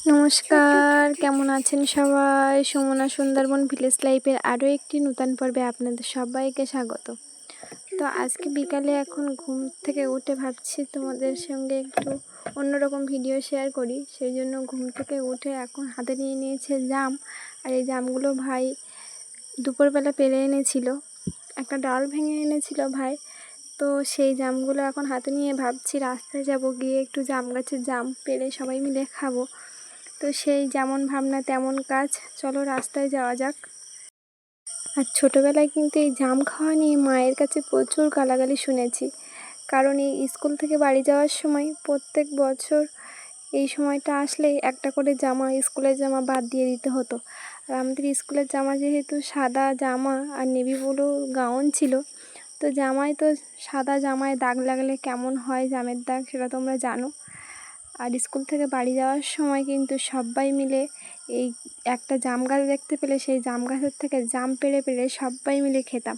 নমস্কার, কেমন আছেন সবাই? সুমনা সুন্দরবন ভিলেজ লাইফের আরও একটি নূতন পর্বে আপনাদের সবাইকে স্বাগত। তো আজকে বিকালে এখন ঘুম থেকে উঠে ভাবছি তোমাদের সঙ্গে একটু অন্যরকম ভিডিও শেয়ার করি। সেই জন্য ঘুম থেকে উঠে এখন হাতে নিয়ে নিয়েছে জাম। আর এই জামগুলো ভাই দুপুরবেলা পেরে এনেছিল। একটা ডাল ভেঙে এনেছিল ভাই। তো সেই জামগুলো এখন হাতে নিয়ে ভাবছি রাস্তায় যাব গিয়ে একটু জাম গাছের জাম পেরে সবাই মিলে খাব। তো সেই যেমন ভাবনা তেমন কাজ। চলো রাস্তায় যাওয়া যাক। আর ছোটোবেলায় কিন্তু এই জাম খাওয়া নিয়ে মায়ের কাছে প্রচুর গালাগালি শুনেছি। কারণ এই স্কুল থেকে বাড়ি যাওয়ার সময় প্রত্যেক বছর এই সময়টা আসলেই একটা করে জামা স্কুলের জামা বাদ দিয়ে দিতে হতো। আর আমাদের স্কুলের জামা যেহেতু সাদা জামা আর নেভি ব্লু গাউন ছিল, তো জামায় তো সাদা জামায় দাগ লাগলে কেমন হয় জামের দাগ সেটা তোমরা জানো। আর স্কুল থেকে বাড়ি যাওয়ার সময় কিন্তু সবাই মিলে এই একটা জাম গাছ দেখতে পেলে, সেই জাম গাছের থেকে জাম পেড়ে পেড়ে সবাই মিলে খেতাম।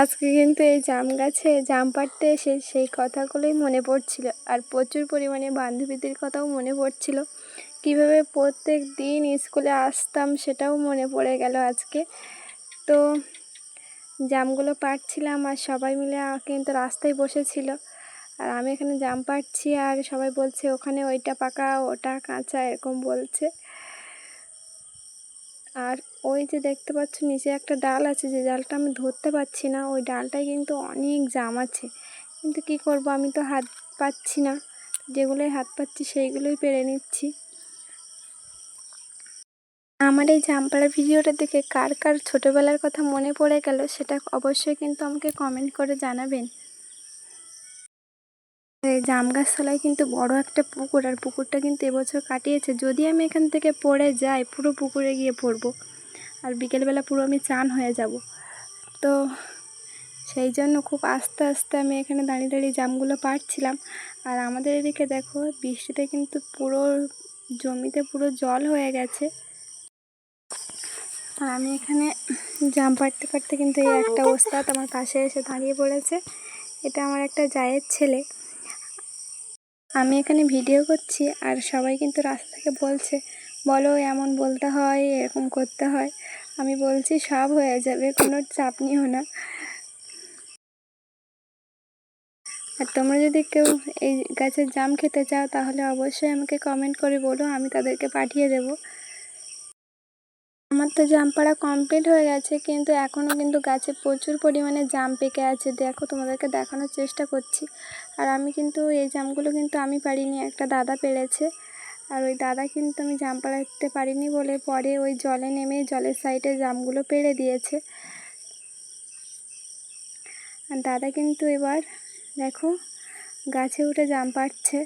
আজকে কিন্তু এই জাম গাছে জাম পাড়তে এসে সেই কথাগুলোই মনে পড়ছিল আর প্রচুর পরিমাণে বান্ধবীদের কথাও মনে পড়ছিল। কীভাবে প্রত্যেক দিন স্কুলে আসতাম সেটাও মনে পড়ে গেল আজকে। তো জামগুলো পাড়ছিলাম আর সবাই মিলে কিন্তু রাস্তায় বসেছিল। আর আমি এখানে জাম পাড়ছি আর সবাই বলছে, ওখানে ওইটা পাকা, ওটা কাঁচা, এরকম বলছে। আর ওই যে দেখতে পাচ্ছ, নিচে একটা ডাল আছে, যে ডালটা আমি ধরতে পারছি না। ওই ডালটায় কিন্তু অনেক জাম আছে। কিন্তু কি করব, আমি তো হাত পাচ্ছি না। যেগুলোই হাত পাচ্ছি, সেইগুলোই পেরে নিচ্ছি। আমার এই জামপাড়া ভিডিওটা দেখে কার কার ছোটোবেলার কথা মনে পড়ে গেল, সেটা অবশ্যই কিন্তু আমাকে কমেন্ট করে জানাবেন। এই জাম গাছতলায় কিন্তু বড় একটা পুকুর, আর পুকুরটা কিন্তু এবছর কাটিয়েছে। যদি আমি এখান থেকে পড়ে যাই, পুরো পুকুরে গিয়ে পড়ব। আর বিকেলবেলা পুরো আমি চান হয়ে যাব। তো সেই জন্য খুব আস্তে আস্তে আমি এখানে দাঁড়িয়ে দাঁড়িয়ে জামগুলো পাড়ছিলাম। আর আমাদের এদিকে দেখো, বৃষ্টিতে কিন্তু পুরো জমিতে পুরো জল হয়ে গেছে। আর আমি এখানে জাম পাড়তে পাড়তে কিন্তু এই একটা ওস্তাদ আমার পাশে এসে দাঁড়িয়ে পড়েছে। এটা আমার একটা জায়ের ছেলে। আমি এখানে ভিডিও করছি আর সবাই কিন্তু রাস্তা থেকে বলছে, বলো, এমন বলতে হয়, এরকম করতে হয়। আমি বলছি, সব হয়ে যাবে, কোনো চাপ নিও না। আর তোমরা যদি কেউ এই গাছের জাম খেতে চাও, তাহলে অবশ্যই আমাকে কমেন্ট করে বলো, আমি তাদেরকে পাঠিয়ে দেব। আমার তো জাম পাড়া কমপ্লিট হয়ে গেছে কিন্তু এখনও কিন্তু গাছে প্রচুর পরিমাণে জাম পেকে আছে। দেখো তোমাদেরকে দেখানোর চেষ্টা করছি। আর আমি কিন্তু এই জামগুলো কিন্তু আমি পারিনি একটা দাদা পেরেছে। আর ওই দাদা কিন্তু আমি জাম পাড়াতে পারিনি বলে পরে ওই জলে নেমে জলের সাইডে জামগুলো পেরে দিয়েছে। আর দাদা কিন্তু এবার দেখো গাছে উঠে জাম পাড়ছে।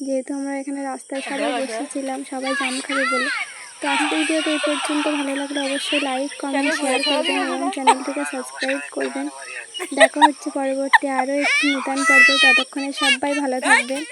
যেহেতু আমরা এখানে রাস্তায় সবাই বসেছিলাম সবাই জাম খাবে বলে। তো আজকের ভিডিওটা এই পর্যন্ত ভালো লাগলে অবশ্যই লাইক কমেন্ট শেয়ার করবেন এবং চ্যানেলটিকে সাবস্ক্রাইব করবেন। দেখা হচ্ছে পরবর্তী আরও একটি নূতন পর্ব। ততক্ষণে সবাই ভালো থাকবেন।